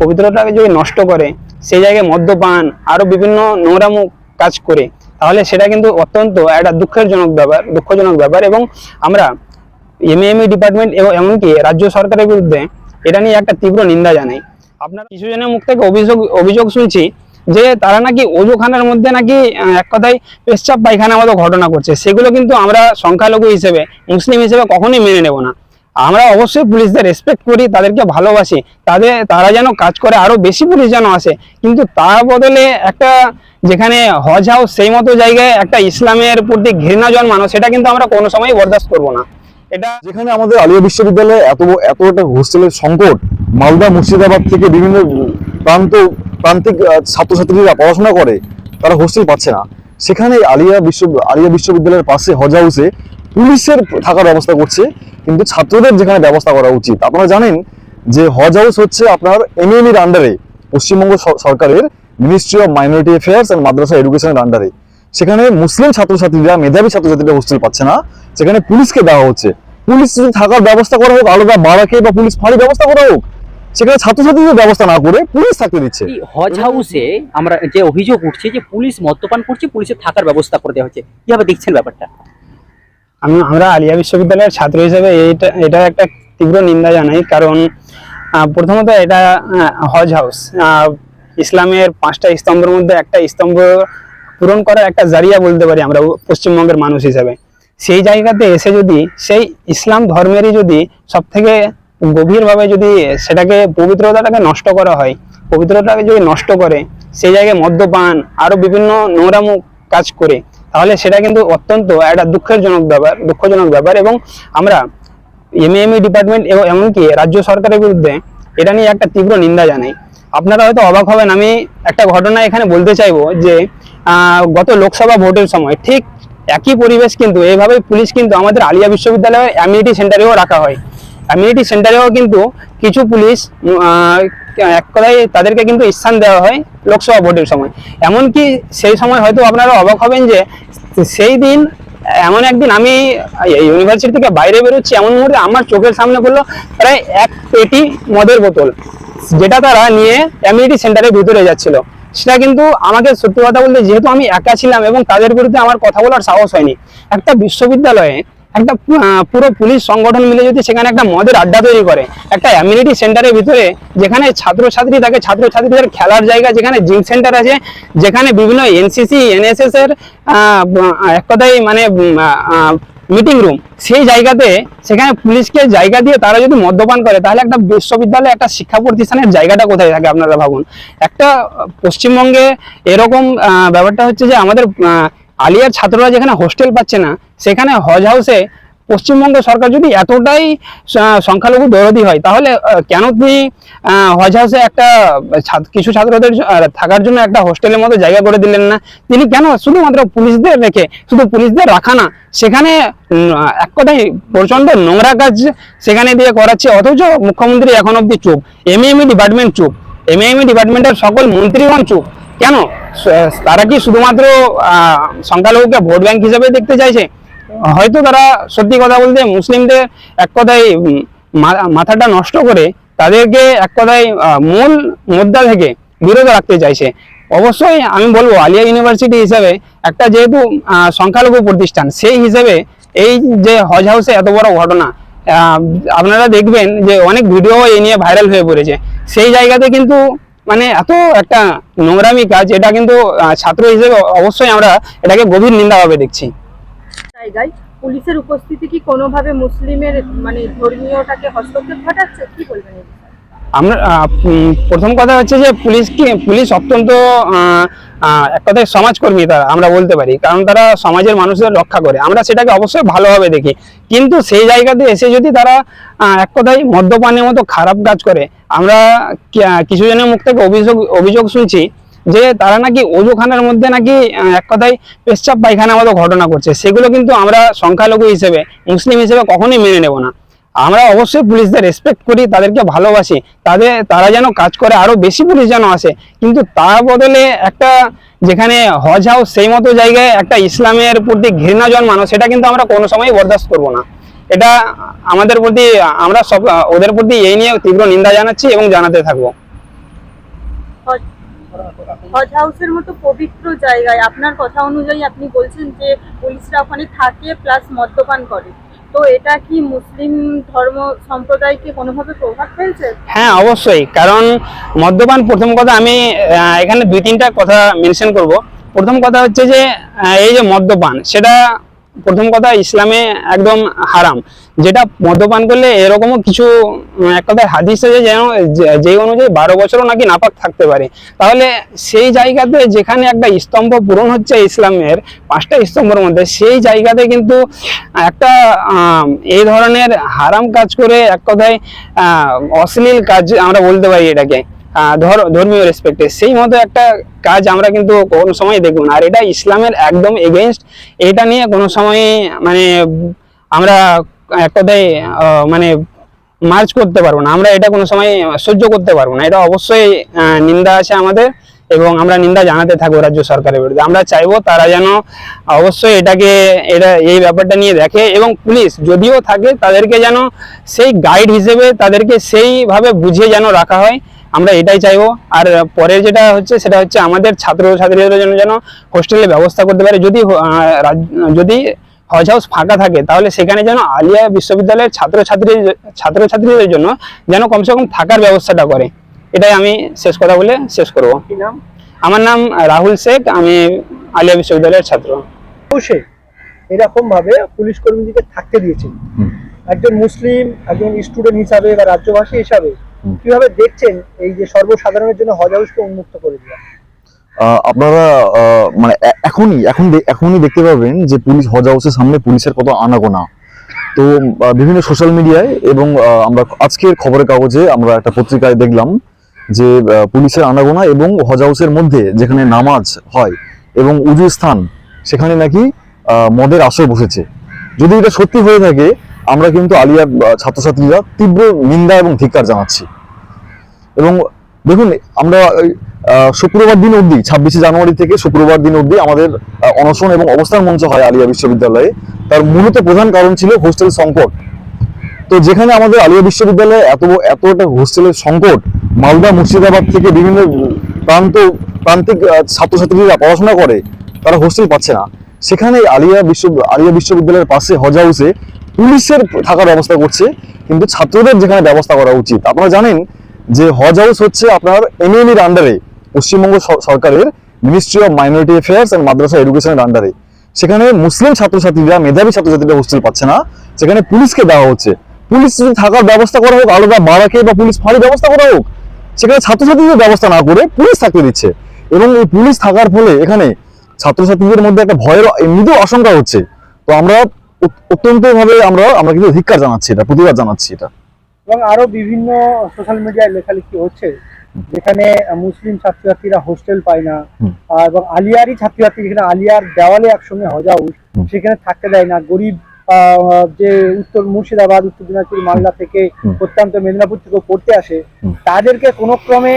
পবিত্রতাকে যদি নষ্ট করে, সেই জায়গায় মদ্যপান, আরও বিভিন্ন নোংরামো কাজ করে, তাহলে সেটা কিন্তু অত্যন্ত একটা দুঃখের জনক ব্যাপার, দুঃখজনক ব্যাপার। এবং আমরা এমএমই ডিপার্টমেন্ট এবং এমনকি রাজ্য সরকারের বিরুদ্ধে এটা নিয়ে একটা তীব্র নিন্দা জানাই। আপনার কিছু জনের মুখ থেকে অভিযোগ অভিযোগ শুনছি যে তারা নাকি অজুখানার মধ্যে নাকি এক কথায় পেশাব পায়খানা মতো ঘটনা করছে সেগুলো কিন্তু আমরা সংখ্যালঘু হিসেবে, মুসলিম হিসেবে কখনোই মেনে নেব না। আমরা অবশ্যই পুলিশদের রেসপেক্ট করি, তাদেরকে ভালোবাসি। তাদের তারা যেন কাজ করে, আরও বেশি পুলিশ যেন আসে। কিন্তু তার বদলে একটা যেখানে হজ হাউস সেই মতো জায়গায় একটা ইসলামের প্রতি ঘৃণা জন্মানো, সেটা কিন্তু আমরা কোনো সময় বরদাস্ত করব না। এটা যেখানে আমাদের আলিয়া বিশ্ববিদ্যালয়ে এত এত একটা হোস্টেলের সংকট, মালদা মুর্শিদাবাদ থেকে বিভিন্ন প্রান্ত, প্রান্তিক ছাত্রছাত্রীরা পড়াশোনা করে, তারা হোস্টেল পাচ্ছে না। সেখানে আলিয়া বিশ্ব আলিয়া বিশ্ববিদ্যালয়ের পাশে হজ হাউসে পুলিশের থাকার ব্যবস্থা করছে, কিন্তু ছাত্রদের যেখানে ব্যবস্থা করা উচিত, আপনারা জানেন যে হজ হাউস হচ্ছে আপনার এমএমইর আন্ডারে পশ্চিমবঙ্গ সরকারের ministry of minority affairs and madrasa এডুকেশনের আন্ডারে সেখানে মুসলিম ছাত্রছাত্রীরা, মেধাবী ছাত্রছাত্রীরা হোস্টেল পাচ্ছে না, সেখানে পুলিশকে দেওয়া হচ্ছে। পুলিশ যদি থাকার ব্যবস্থা করা হোক, আলাদা বারাকে বা পুলিশ ফাঁড়ি ব্যবস্থা করা হোক, সেখানে ছাত্রছাত্রীদের ব্যবস্থা না করে পুলিশ থাকতে দিচ্ছে। হজ হাউসে আমরা যে অভিযোগ উঠছে যে পুলিশ মদ্যপান করছে, পুলিশের থাকার ব্যবস্থা করে দেওয়া হচ্ছে, কীভাবে দেখছেন ব্যাপারটা? আমি, আমরা আলিয়া বিশ্ববিদ্যালয়ের ছাত্র হিসেবে এইটা এটা একটা তীব্র নিন্দা জানাই, কারণ প্রথমত এটা হজ হাউস। ইসলামের পাঁচটা স্তম্ভের মধ্যে একটা স্তম্ভ পূরণ করার একটা জারিয়া বলতে পারি আমরা পশ্চিমবঙ্গের মানুষ হিসেবে। সেই জায়গাতে এসে যদি, সেই ইসলাম ধর্মেরই যদি সব থেকে গভীরভাবে যদি সেটাকে পবিত্রতাটাকে নষ্ট করা হয় পবিত্রতাকে যদি নষ্ট করে, সেই জায়গায় মদ্যপান আরও বিভিন্ন নোংরামো কাজ করে তাহলে সেটা কিন্তু অত্যন্ত একটা দুঃখের জনক ব্যাপার, দুঃখজনক ব্যাপার এবং আমরা এমএমই ডিপার্টমেন্ট এবং এমনকি রাজ্য সরকারের বিরুদ্ধে এটা নিয়ে একটা তীব্র নিন্দা জানাই। আপনারা হয়তো অবাক হবেন, আমি একটা ঘটনা এখানে বলতে চাইব যে গত লোকসভা ভোটের সময় ঠিক একই পরিবেশ কিন্তু এইভাবেই পুলিশ কিন্তু আমাদের আলিয়া বিশ্ববিদ্যালয়ে অ্যামিনিটি সেন্টারেও রাখা হয়। অ্যামিনিটি সেন্টারেও কিন্তু কিছু পুলিশ এক কথায় তাদেরকে কিন্তু স্থান দেওয়া হয় লোকসভা ভোটের সময়। এমনকি সেই সময় হয়তো আপনারা অবাক হবেন যে সেই দিন এমন একদিন আমি ইউনিভার্সিটি থেকে বাইরে বেরোচ্ছি, এমন মুহূর্তে আমার চোখের সামনে পড়ল প্রায় এক পেটি মদের বোতল, যেটা তারা নিয়ে অ্যামিনিটি সেন্টারের ভিতরে যাচ্ছিল। সেটা কিন্তু আমাকে সত্যি কথা বলতে যেহেতু আমি একা ছিলাম এবং তাদের বিরুদ্ধে আমার কথা বলার সাহস হয়নি, একটা বিশ্ববিদ্যালয়ে একটা পুরো পুলিশ সংগঠন মিলে যদি সেখানে একটা মদের আড্ডা তৈরি করে, একটা অ্যামিনিটি সেন্টারের ভিতরে, যেখানে ছাত্রছাত্রী থাকে, ছাত্রছাত্রীদের খেলার জায়গা, যেখানে জিম সেন্টার আছে, যেখানে বিভিন্ন এনসিসি এনএসএস এর এক কথায় মানে মিটিং রুম সেই জায়গাতে সেখানে পুলিশকে জায়গা দিয়ে তারা যদি মদ্যপান করে, তাহলে একটা বিশ্ববিদ্যালয়ে একটা শিক্ষা প্রতিষ্ঠানের জায়গাটা কোথায় থাকে আপনারা ভাবুন? একটা পশ্চিমবঙ্গে এরকম ব্যাপারটা হচ্ছে যে আমাদের আলিয়ার ছাত্ররা যেখানে হোস্টেল পাচ্ছে না, সেখানে হজ হাউসে পশ্চিমবঙ্গ সরকার যদি এতটাই সংখ্যালঘু দরদি হয়, তাহলে কেন তিনি হজ হাউসে একটা কিছু ছাত্রদের থাকার জন্য একটা হোস্টেলের মতো জায়গা করে দিলেন না? তিনি কেন শুধুমাত্র পুলিশদের রেখে, শুধু পুলিশদের রাখা না, সেখানে এক কথায় প্রচণ্ড নোংরা কাজ সেখানে দিয়ে করাচ্ছে, অথচ মুখ্যমন্ত্রী এখন অব্দি চুপ এমএমই ডিপার্টমেন্ট চুপ। এমএমই ডিপার্টমেন্টের সকল মন্ত্রীগণ চুপ। কেন? তারা কি শুধুমাত্র সংখ্যালঘুকে ভোট ব্যাংক হিসেবে দেখতে চাইছে? হয়তো তারা সত্যি কথা বলতে মুসলিমদের এক কথায় মাথাটা নষ্ট করে তাদেরকে এক কথায় মূল মুদ্রা থেকে বিরত রাখতে চাইছে। অবশ্যই আমি বলব, আলিয়া ইউনিভার্সিটি হিসেবে একটা যেহেতু সংখ্যালঘু প্রতিষ্ঠান, সেই হিসেবে এই যে হজ হাউসে এত বড় ঘটনা আপনারা দেখবেন যে অনেক ভিডিও এ নিয়ে ভাইরাল হয়ে পড়েছে। সেই জায়গাতে কিন্তু মানে এত একটা নোংরামি কাজ, এটা কিন্তু ছাত্র হিসেবে অবশ্যই আমরা এটাকে গভীর নিন্দাভাবে দেখছি। পুলিশের উপস্থিতি কি কোনোভাবে মুসলিমের মানে ধর্মীয়টাকে হস্তক্ষেপ ঘটাচ্ছে? কি বলবেন প্রথম কথা হচ্ছে যে পুলিশ অত্যন্ত আহ, আহ, এক কথায় সমাজকর্মী তারা আমরা বলতে পারি। কারণ তারা সমাজের মানুষদের রক্ষা করে। আমরা সেটাকে অবশ্যই ভালোভাবে দেখি। কিন্তু সেই জায়গাতে এসে যদি তারা এক কথায় মদ্যপানের মতো খারাপ কাজ করে আমরা কি- আহ, কিছু জনের মুখ থেকে অভিযোগ অভিযোগ শুনছি যে তারা নাকি অজুখানার মধ্যে নাকি এক কথায় পেশাব পায়খানা মতো ঘটনা করছে। সেগুলো কিন্তু আমরা সংখ্যালঘু হিসেবে মুসলিম হিসেবে কখনোই মেনে নেব না। আমরা অবশ্যই পুলিশদের রেসপেক্ট করি, তাদেরকে ভালোবাসি। তাদের, তারা যেন কাজ করে, আরও বেশি পুলিশ যেন আসে। কিন্তু তার বদলে একটা যেখানে হজ হাউস সেই মতো জায়গায় একটা ইসলামের প্রতি ঘৃণা জন্মানো, সেটা কিন্তু আমরা কোনো সময় বরদাস্ত করব না। এটা আমাদের প্রতি, আমরা সব, ওদের প্রতি এই নিয়ে তীব্র নিন্দা জানাচ্ছি এবং জানাতে থাকব। হজ হাউসের মতো পবিত্র জায়গায়, আপনার কথা অনুযায়ী আপনি বলছেন যে পুলিশরা ওখানে থাকে প্লাস মদ্যপান করে। তো এটা কি মুসলিম ধর্ম সম্প্রদায়কে কোনোভাবে প্রভাব ফেলছে? হ্যাঁ অবশ্যই। কারণ মদ্যপান, প্রথম কথা আমি এখানে দুই তিনটা কথা মেনশন করব। প্রথম কথা হচ্ছে যে এই যে মদ্যপান, সেটা প্রথম কথা, ইসলামে একদম হারাম। যেটা মদ্যপান করলে এরকমও কিছু এক কথায় হাদিস যেন, যে- অনুযায়ী বারো বছরও নাকি নাপাক থাকতে পারে। তাহলে সেই জায়গাতে যেখানে একটা স্তম্ভ পূরণ হচ্ছে ইসলামের, পাঁচটা স্তম্ভের মধ্যে, সেই জায়গাতে কিন্তু একটা এই ধরনের হারাম কাজ করে এক কথায় অশ্লীল কাজ আমরা বলতে পারি এটাকে। ধর্মীয় রেসপেক্টে সেই মতো একটা কাজ আমরা কিন্তু কোনো সময় দেখব না। আর এটা ইসলামের একদম এগেনস্ট এটা নিয়ে কোনো সময় মানে আমরা এক কথায় মানে মার্চ করতে পারব না। আমরা এটা কোনো সময় সহ্য করতে পারব না। এটা অবশ্যই নিন্দা আছে আমাদের এবং আমরা নিন্দা জানাতে থাকব রাজ্য সরকারের বিরুদ্ধে। আমরা চাইব তারা যেন অবশ্যই এটাকে, এটা, এই ব্যাপারটা নিয়ে দেখে এবং পুলিশ যদিও থাকে তাদেরকে যেন সেই গাইড হিসেবে তাদেরকে সেইভাবে বুঝিয়ে যেন রাখা হয়। আমরা এটাই চাইব। আর পরের যেটা হচ্ছে সেটা হচ্ছে আমাদের ছাত্র ছাত্রীদের জন্য যেন হোস্টেলের ব্যবস্থা করতে পারে। যদি রাজ- যদি হজ হাউস ফাঁকা থাকে তাহলে সেখানে যেন আলিয়া বিশ্ববিদ্যালয়ের ছাত্রছাত্রী ছাত্রছাত্রীদের জন্য যেন কমসে কম থাকার ব্যবস্থাটা করে। এটাই আমি শেষ কথা বলে শেষ করব। আমার নাম রাহুল শেখ আমি আলিয়া বিশ্ববিদ্যালয়ের ছাত্র। বসে এরকম ভাবে পুলিশ কর্মীদেরকে থাকতে দিয়েছেন। একজন মুসলিম একজন স্টুডেন্ট হিসাবে বা রাজ্যবাসী হিসাবে। কীভাবে দেখছেন এই যে সর্বসাধারণের জন্য হজ হাউসকে উন্মুক্ত করে দেওয়া? আপনারা মানে এখনই এখন এখনই দেখতে পাবেন যে পুলিশ হজ হাউসের সামনে পুলিশের কত আনাগোনা। তো বিভিন্ন সোশ্যাল মিডিয়ায় এবং আমরা আজকের খবরের কাগজে আমরা একটা পত্রিকায় দেখলাম যে পুলিশের আনাগোনা এবং হজ হাউসের মধ্যে যেখানে নামাজ হয় এবং উজু স্থান সেখানে নাকি মদের আশ্রয় বসেছে। যদি এটা সত্যি হয়ে থাকে আমরা কিন্তু আলিয়ার ছাত্রছাত্রীরা তীব্র নিন্দা এবং ধিক্কার জানাচ্ছি। এবং দেখুন, আমরা শুক্রবার দিন অবধি, ছাব্বিশে জানুয়ারি থেকে শুক্রবার দিন অবধি আমাদের অনশন এবং অবস্থান মঞ্চ হয় আলিয়া বিশ্ববিদ্যালয়ে। তার মূলত প্রধান কারণ ছিল হোস্টেল সংকট। তো যেখানে আমাদের আলিয়া বিশ্ববিদ্যালয়ে এত ব- এত একটা হোস্টেলের সংকট, মালদা, মুর্শিদাবাদ থেকে বিভিন্ন প্রান্ত, প্রান্তিক ছাত্রছাত্রীরা পড়াশোনা করে, তারা হোস্টেল পাচ্ছে না। সেখানে আলিয়া বিশ্ব, আলিয়া বিশ্ববিদ্যালয়ের পাশে হজ হাউসে পুলিশের থাকার ব্যবস্থা করছে, কিন্তু ছাত্রদের যেখানে ব্যবস্থা করা উচিত। আপনারা জানেন যে হজ হাউস হচ্ছে আপনার এমএনইর আন্ডারে পশ্চিমবঙ্গ সরকারের ministry of minority affairs and madrasa এডুকেশনের আন্ডারে সেখানে মুসলিম ছাত্রছাত্রীরা, মেধাবী ছাত্রছাত্রীরা হোস্টেল পাচ্ছে না, সেখানে পুলিশকে দেওয়া হচ্ছে। পুলিশ যদি থাকার ব্যবস্থা করা হোক, আলাদা বারাকে বা পুলিশ ফাঁড়ি ব্যবস্থা করা হোক, সেখানে ছাত্রছাত্রীদের ব্যবস্থা না করে পুলিশ থাকতে দিচ্ছে। এবং এই পুলিশ থাকার ফলে এখানে ছাত্রছাত্রীদের মধ্যে একটা ভয়ের এমনিতেও আশঙ্কা হচ্ছে। তো আমরা অত্যন্ত ভাবে আমরা আমরা কিন্তু ধিক্কার জানাচ্ছি এটা প্রতিবাদ জানাচ্ছি এটা। এবং আরও বিভিন্ন সোশ্যাল মিডিয়ায় লেখালেখি হচ্ছে যেখানে মুসলিম ছাত্রছাত্রীরা হোস্টেল পায় না। এবং আলিয়ারই ছাত্রছাত্রী যেখানে আলিয়ার দেওয়ালে একসঙ্গে হজাউ সেখানে থাকতে দেয় না গরিব যে উত্তর মুর্শিদাবাদ উত্তর দিনাজপুর মালদা থেকে। প্রত্যন্ত মেদিনীপুর থেকে পড়তে আসে তাদেরকে কোনো ক্রমে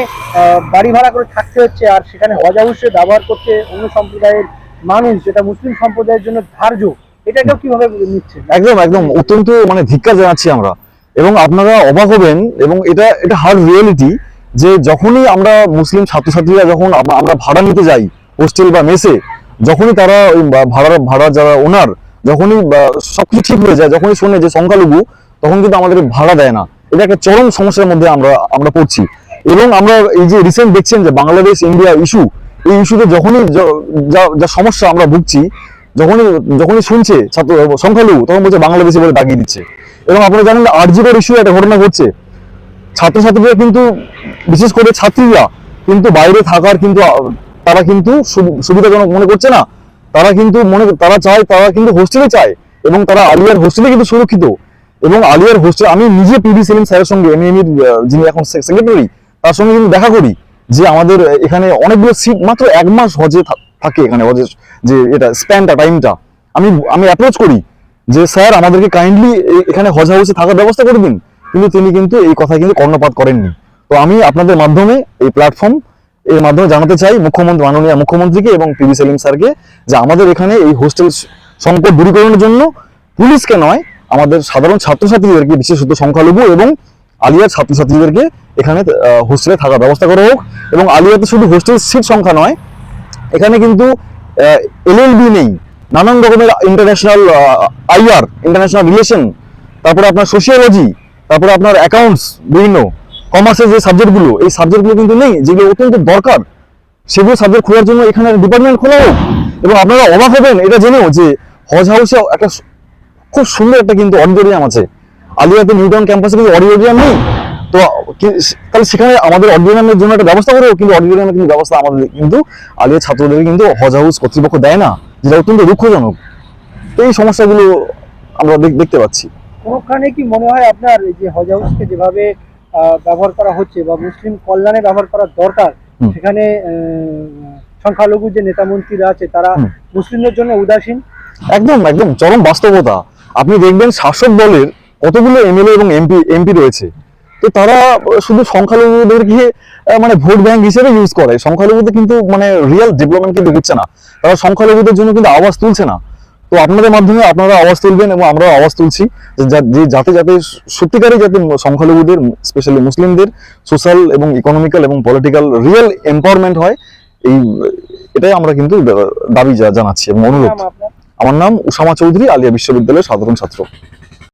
বাড়ি ভাড়া করে থাকতে হচ্ছে আর সেখানে হজ হাউসে ব্যবহার করতে অন্য সম্প্রদায়ের মানুষ যেটা মুসলিম সম্প্রদায়ের জন্য ধার্য। এটাকেও কীভাবে নিচ্ছে? একদম একদম। অত্যন্ত মানে ধিক্কার জানাচ্ছি আমরা। এবং আপনারা অবাক হবেন এবং এটা এটা হার্ড রিয়েলিটি যে যখনই আমরা মুসলিম ছাত্রছাত্রীরা যখন আমরা ভাড়া নিতে যাই হোস্টেল বা মেসে যখনই তারা ওই ভাড়া ভাড়া যারা ওনার যখনই সবকিছু ঠিক হয়ে যায়, যখনই শোনে যে সংখ্যালঘু, তখন কিন্তু আমাদের ভাড়া দেয় না। এটা একটা চরম সমস্যার মধ্যে আমরা আমরা পড়ছি। এবং আমরা এই যে রিসেন্ট দেখছেন যে বাংলাদেশ ইন্ডিয়া ইস্যু এই ইস্যুতে যখনই যা সমস্যা আমরা ভুগছি, যখনই যখনই শুনছে ছাত্র, সংখ্যালঘু, তখন বলছে বাংলাদেশি বলে দাগিয়ে দিচ্ছে। এবং আপনারা জানেন আরজিকর ইস্যু একটা ঘটনা ঘটছে। ছাত্রছাত্রীরা কিন্তু, বিশেষ করে ছাত্রীরা, কিন্তু বাইরে থাকার কিন্তু, তারা কিন্তু সুবিধাজনক মনে করছে না। তারা কিন্তু মনে তারা চায়, তারা কিন্তু হোস্টেলে চায়। এবং তারা আলিয়ার হোস্টেলে কিন্তু সুরক্ষিত। এবং আলিয়ার হোস্টেল আমি নিজে পিডি সেলিম স্যারের সঙ্গে এমএমইর যিনি এখন সেক্রেটারি তার সঙ্গে কিন্তু দেখা করি যে আমাদের এখানে অনেকগুলো সিট মাত্র এক মাস হজে থাকে এখানে হজের যে এটা স্প্যানটা টাইমটা আমি আমি অ্যাপ্রোচ করি যে, স্যার, আমাদেরকে কাইন্ডলি এখানে হজ হাউসে থাকার ব্যবস্থা করে দিন। কিন্তু তিনি কিন্তু এই কথা কিন্তু কর্ণপাত করেননি। তো আমি আপনাদের মাধ্যমে এই প্ল্যাটফর্ম এর মাধ্যমে জানাতে চাই মুখ্যমন্ত্রী, মাননীয় মুখ্যমন্ত্রীকে এবং পিবি সেলিম স্যারকে যে আমাদের এখানে এই হোস্টেল সংকট দূরীকরণের জন্য পুলিশকে নয়, আমাদের সাধারণ ছাত্রছাত্রীদেরকে বিশেষত সংখ্যালঘু এবং আলিয়ার ছাত্রছাত্রীদেরকে এখানে হোস্টেলে থাকার ব্যবস্থা করা হোক এবং আলিয়াতে শুধু হোস্টেল সিট সংখ্যা নয়, এখানে কিন্তু এলএলবি নেই, নানান রকমের ইন্টারন্যাশনাল আইআর ইন্টারন্যাশনাল রিলেশন তারপরে আপনার সোশিয়োলজি তারপরে আপনার অ্যাকাউন্টস বিভিন্ন কমার্সের যে সাবজেক্টগুলো এই সাবজেক্টগুলো কিন্তু নেই, যেগুলো অত্যন্ত দরকার, সেগুলো সাবজেক্ট খোলার জন্য এখানে ডিপার্টমেন্ট খোলা হোক। এবং আপনারা অবাক হবেন, এটা জেনেও যে হজ হাউসে একটা খুব সুন্দর একটা কিন্তু অডিটোরিয়াম আছে। আলিয়াতে নিউটাউন ক্যাম্পাসে কিন্তু অডিটোরিয়াম নেই। তো তাহলে সেখানে আমাদের অডিটোরিয়ামের জন্য একটা ব্যবস্থা করেও কিন্তু অডিটোরিয়ামের কিন্তু ব্যবস্থা আমাদের কিন্তু আলিয়া ছাত্রদের কিন্তু হজ হাউস কর্তৃপক্ষ দেয় না, যেটা অত্যন্ত দুঃখজনক। তো এই সমস্যাগুলো আমরা দেখতে পাচ্ছি। কোনোখানে কি মনে হয় আপনার যে হজ হাউসকে যেভাবে ব্যবহার করা হচ্ছে বা মুসলিম কল্যাণে ব্যবহার করা দরকার সেখানে সংখ্যালঘু যে নেতা মন্ত্রীরা আছে তারা মুসলিমদের জন্য উদাসীন। একদম একদম চরম বাস্তবতা। আপনি দেখবেন শাসক দলের কতগুলো এমএলএ এবং এমপি এমপি রয়েছে। তো তারা শুধু সংখ্যালঘুদেরকে মানে ভোট ব্যাংক হিসেবে ইউজ করে। সংখ্যালঘুদের কিন্তু মানে রিয়েল ডেভেলপমেন্ট কিন্তু হচ্ছে না। তারা সংখ্যালঘুদের জন্য কিন্তু আওয়াজ তুলছে না। তো আপনাদের মাধ্যমে আপনারা আওয়াজ তুলবেন এবং আমরাও আওয়াজ তুলছি যে যাতে যাতে সত্যিকারই যাতে সংখ্যালঘুদের স্পেশালি মুসলিমদের সোশ্যাল এবং ইকোনমিক্যাল এবং পলিটিক্যাল রিয়েল এম্পাওয়ারমেন্ট হয় এই এটাই আমরা কিন্তু দাবি জানাচ্ছি এবং অনুরোধ। আমার নাম উসামা চৌধুরী আলিয়া বিশ্ববিদ্যালয়ের সাধারণ ছাত্র।